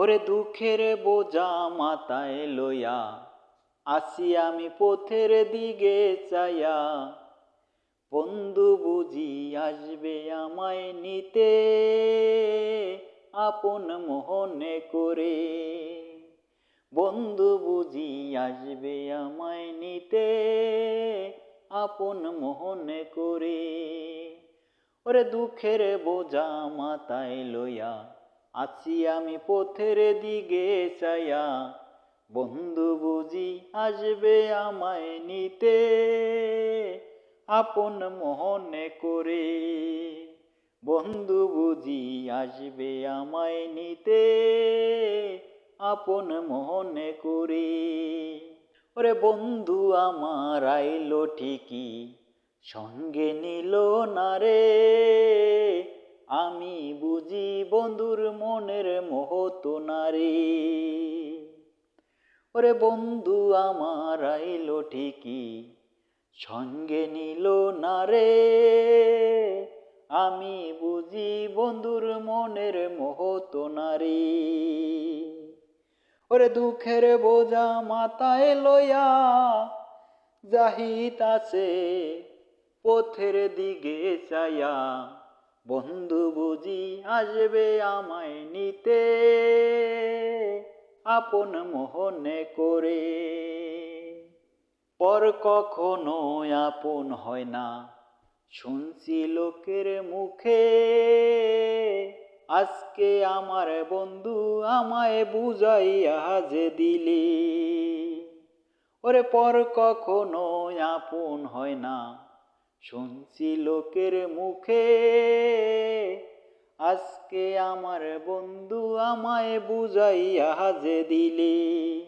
ওরে দুঃখের বোঝা মাথায় লইয়া আসি আমি পথের দিকে চাইয়া। বন্ধু বুঝি আসবে আমায় নিতে, আপন মোহনে করে। বন্ধু বুঝি আসবে আমায় নিতে, আপন মোহনে করে। ওরে দুঃখের বোঝা মাথায় লইয়া আছি আমি পথের দিকে চাইয়া বন্ধু বুঝি আসবে আমায় নিতে। আপন মোহনে করে বন্ধু বুঝি আসবে আমায় নিতে। আপন মোহনে করে ওরে বন্ধু আমার আইলো ঠিকই, সঙ্গে নিল না রে। আমি বুঝি বন্ধুর মনের মোহত না রে ওরে বন্ধু, আমার আইলো ঠিকই, সঙ্গে নিল না রে। আমি বুঝি বন্ধুর মনের মোহত না রে ওরে দুঃখের বোঝা মাথায় লয়া জাহিত আছে পথের দিকে চাইয়া বন্ধু বুঝি আসবে আমায় নিতে। আপন মোহনে করে। পর কখনো আপন হয় না, শুনছি লোকের মুখে। আজকে আমার বন্ধু আমায় বুঝাইয়া যে দিলি। ওরে পর কখনো আপন হয় না শুনছি লোকের মুখে, আজকে আমার বন্ধু আমায় বুঝাইয়া যে দিলি।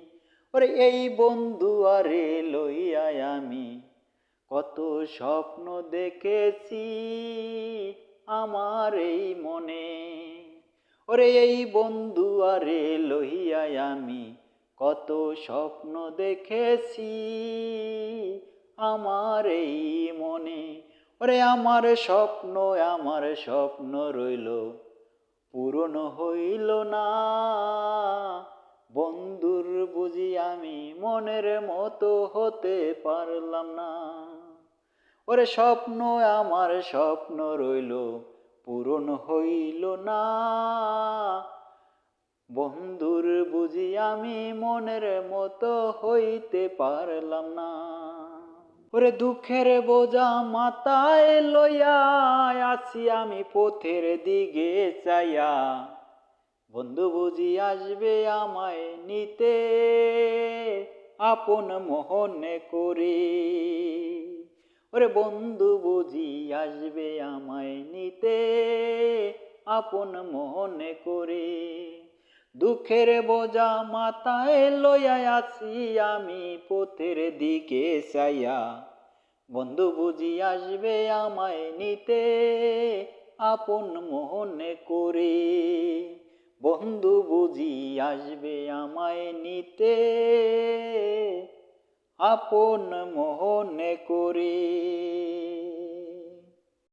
ওরে, এই বন্ধু আরে লইয়া আমি, কত স্বপ্ন দেখেছি আমার এই মনে। ওরে, এই বন্ধু আরে লইয়া আমি, কত স্বপ্ন দেখেছি আমার এই মনে। ওরে, আমার স্বপ্ন আমার স্বপ্ন রইল। পূরণ হইল না। বন্ধুর বুঝি আমি মনের মতো হতে পারলাম না। ওরে, স্বপ্ন, আমার স্বপ্ন রইল। পূরণ হইল না। বন্ধুর বুঝি আমি মনের মতো হইতে পারলাম না। ওরে দুঃখের বোঝা মাথায় লইয়া আছি আমি পথের দিকে চাইয়া। বন্ধু বুঝি আসবে আমায় নিতে, আপন মোহনে করে। ওরে বন্ধু বুঝি আসবে আমায় নিতে, আপন মোহনে করে। দুঃখের বোঝা মাথায় লইয়া আছি আমি, পথের দিকে চাইয়া। বন্ধু বুঝি আসবে আমায় নিতে, আপন মোহনে করে। বন্ধু বুঝি আসবে আমায় নিতে, আপন মোহনে করে।